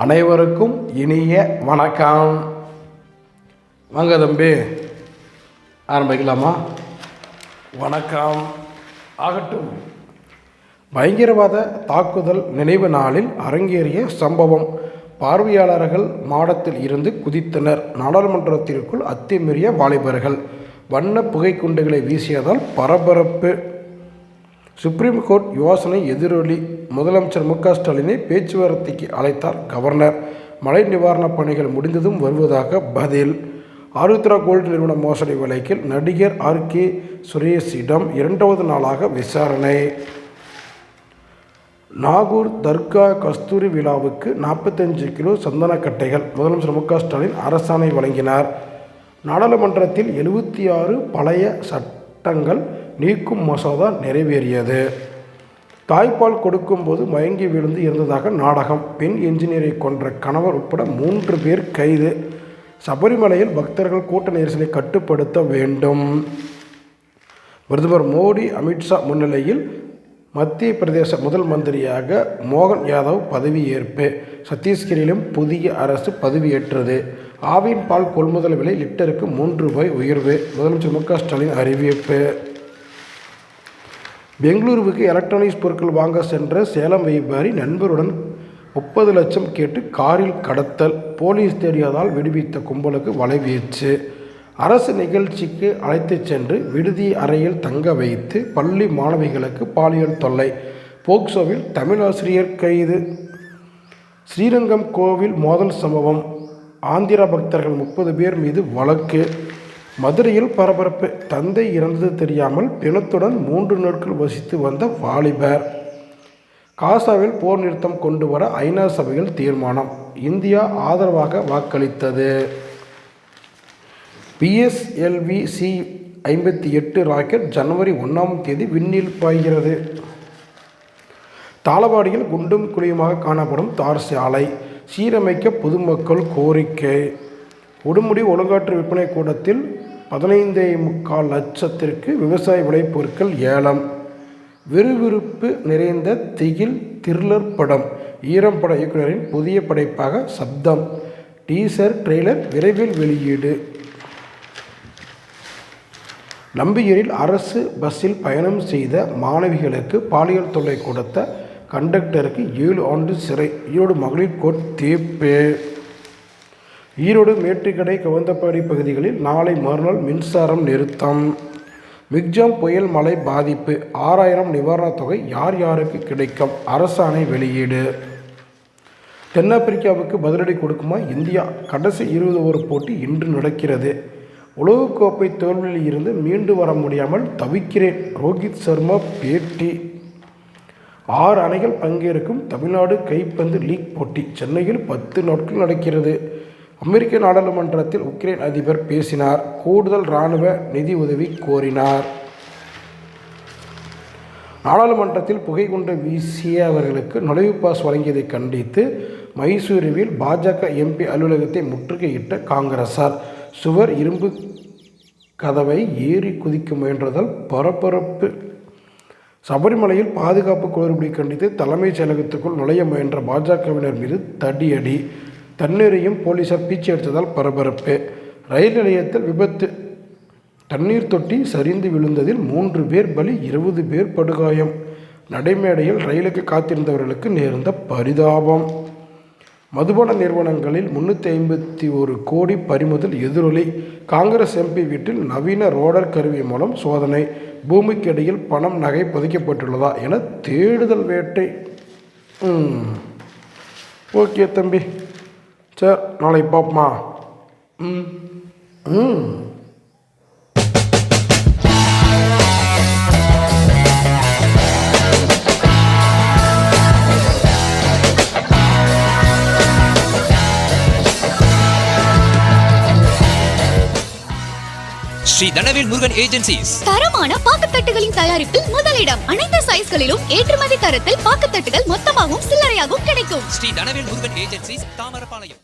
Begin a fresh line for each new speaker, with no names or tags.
அனைவருக்கும் இனிய வணக்கம். வாங்க தம்பி ஆரம்பிக்கலாமா? வணக்கம். ஆகட்டும். பயங்கரவாத தாக்குதல் நினைவு நாளில் அரங்கேறிய சம்பவம். பார்வையாளர்கள் மாடத்தில் இருந்து குதித்தனர். நாடாளுமன்றத்திற்குள் அத்துமீறிய வாலிபர்கள். வண்ண புகைக்குண்டுகளை வீசியதால் பரபரப்பு. சுப்ரீம் கோர்ட் யோசனை எதிரொலி. முதலமைச்சர் மு க ஸ்டாலினை பேச்சுவார்த்தைக்கு அழைத்தார் கவர்னர். மழை நிவாரணப் பணிகள் முடிந்ததும் வருவதாக பதில். ஆருத்ரா கோல்டு நிறுவன மோசடி வழக்கில் நடிகர் ஆர் கே சுரேஷிடம் இரண்டாவது நாளாக விசாரணை. நாகூர் தர்கா கஸ்தூரி விழாவுக்கு நாற்பத்தஞ்சு கிலோ சந்தனக்கட்டைகள் முதலமைச்சர் மு க ஸ்டாலின் அரசாணை வழங்கினார். நாடாளுமன்றத்தில் எழுபத்தி ஆறு பழைய சட்டங்கள் நீக்கும் மசோதா நிறைவேறியது. தாய்ப்பால் கொடுக்கும்போது மயங்கி விழுந்து இருந்ததாக நாடகம். பெண் என்ஜினியரை கொன்ற கணவர் உட்பட மூன்று பேர் கைது. சபரிமலையில் பக்தர்கள் கூட்ட நெரிசலை கட்டுப்படுத்த வேண்டும். பிரதமர் மோடி அமித்ஷா முன்னிலையில் மத்திய பிரதேச முதல் மந்திரியாக மோகன் யாதவ் பதவியேற்பு. சத்தீஸ்கரிலும் புதிய அரசு பதவியேற்றது. ஆவின் பால் கொள்முதல் விலை லிட்டருக்கு மூன்று ரூபாய் உயர்வு. முதலமைச்சர் மு க ஸ்டாலின் அறிவிப்பு. பெங்களூருவுக்கு எலக்ட்ரானிக்ஸ் பொருட்கள் வாங்க சென்ற சேலம் வியாபாரி நண்பருடன் முப்பது லட்சம் கேட்டு காரில் கடத்தல். போலீஸ் தெரியாதால் விடுவித்த கும்பலுக்கு வலைவீச்சு அரசு நிகழ்ச்சிக்கு அழைத்துச் சென்று விடுதி அறையில் தங்க வைத்து பள்ளி மாணவிகளுக்கு பாலியல் தொல்லை. போக்சோவில் தமிழாசிரியர் கைது. ஸ்ரீரங்கம் கோவில் மோதல் சம்பவம். ஆந்திர பக்தர்கள் முப்பது பேர் மீது வழக்கு. மதுரையில் பரபரப்பு. தந்தை இறந்தது தெரியாமல் பிணத்துடன் மூன்று நாட்கள் வசித்து வந்த வாலிபர். காசாவில் போர் நிறுத்தம் கொண்டு வர ஐநா சபையில் தீர்மானம். இந்தியா ஆதரவாக வாக்களித்தது. பிஎஸ்எல்வி சி ஐம்பத்தி எட்டு ராக்கெட் ஜனவரி ஒன்றாம் தேதி விண்ணில் பாய்கிறது. தாளவாடியில் குண்டும் குழியுமாக காணப்படும் தார் சாலை. சீரமைக்க பொதுமக்கள் கோரிக்கை. உடுமுடி ஒழுங்காற்று விற்பனை கூடத்தில் பதினைந்தே முக்கால் லட்சத்திற்கு விவசாய விளைபொருட்கள் ஏலம். விறுவிறுப்பு நிறைந்த திகில் த்ரில்லர் படம். ஈரம் பட இயக்குனரின் புதிய படைப்பாக சப்தம். டீசர் ட்ரெய்லர் விரைவில் வெளியீடு. நம்பியூரில் அரசு பஸ்ஸில் பயணம் செய்த மாணவிகளுக்கு பாலியல் தொல்லை கொடுத்த கண்டக்டருக்கு ஏழு ஆண்டு சிறை. ஈரோடு மகளிர் கோர்ட் தீர்ப்பு. ஈரோடு மேட்டுக்கடை கவுந்தப்பாடி பகுதிகளில் நாளை மறுநாள் மின்சாரம் நிறுத்தம். மிக்ஜாம் புயல் மழை பாதிப்பு. ஆறாயிரம் நிவாரணத் தொகை யார் யாருக்கு கிடைக்கும்? அரசாணை வெளியீடு. தென்னாப்பிரிக்காவுக்கு பதிலடி கொடுக்குமா? இந்தியா. கடைசி இருபது ஓவர் போட்டி இன்று நடக்கிறது. உலகக்கோப்பை தோல்வியில் இருந்து மீண்டு வர முடியாமல் தவிக்கிறேன். ரோஹித் சர்மா பேட்டி. ஆறு அணிகள் பங்கேற்கும் தமிழ்நாடு கைப்பந்து லீக் போட்டி. சென்னையில் பத்து நாட்கள் நடக்கிறது. அமெரிக்க நாடாளுமன்றத்தில் உக்ரைன் அதிபர் பேசினார். கூடுதல் இராணுவ நிதி உதவி கோரினார். நாடாளுமன்றத்தில் புகைக்குண்டு வீசியவர்களுக்கு நுழைவு பாஸ் வழங்கியதை கண்டித்து மைசூருவில் பாஜக எம்பி அலுவலகத்தை முற்றுகையிட்ட காங்கிரசார். சுவர் இரும்பு கதவை ஏறி குதிக்க முயன்றதால் பரபரப்பு. சபரிமலையில் பாதுகாப்பு குளறுபடி கண்டித்து தலைமைச் செயலகத்துக்குள் நுழைய முயன்ற பாஜகவினர் மீது தடியடி. தண்ணீரையும் போலீசார் பீச்சு எடுத்ததால் பரபரப்பு. ரயில் நிலையத்தில் விபத்து. தண்ணீர் தொட்டி சரிந்து விழுந்ததில் மூன்று பேர் பலி இருபது பேர் படுகாயம். நடைமேடையில் ரயிலுக்கு காத்திருந்தவர்களுக்கு நேர்ந்த பரிதாபம். மதுபான நிறுவனங்களில் முன்னூற்றி ஐம்பத்தி ஒரு கோடி பறிமுதல் எதிரொலி. காங்கிரஸ் எம்பி வீட்டில் நவீன ரோடர் கருவி மூலம் சோதனை. பூமிக்கு இடையில் பணம் நகை புதைக்கப்பட்டுள்ளதா என தேடுதல் வேட்டை. ஓகே தம்பி. சரி நாளைக்கு பார்ப்போமா ம் ம்
ஸ்ரீ தனவேல் முருகன் ஏஜென்சிஸ்.
தரமான பாக்குத்தட்டுகளின் தயாரிப்பில் முதலிடம் அனைத்து சைஸ்களிலும் ஏற்றுமதி தரத்தில் பாக்குத்தட்டுகள் மொத்தமாகவும் சில்லறையாகவும் கிடைக்கும்.
ஸ்ரீ தனவேல் முருகன் ஏஜென்சிஸ் தாமரபாளையம்.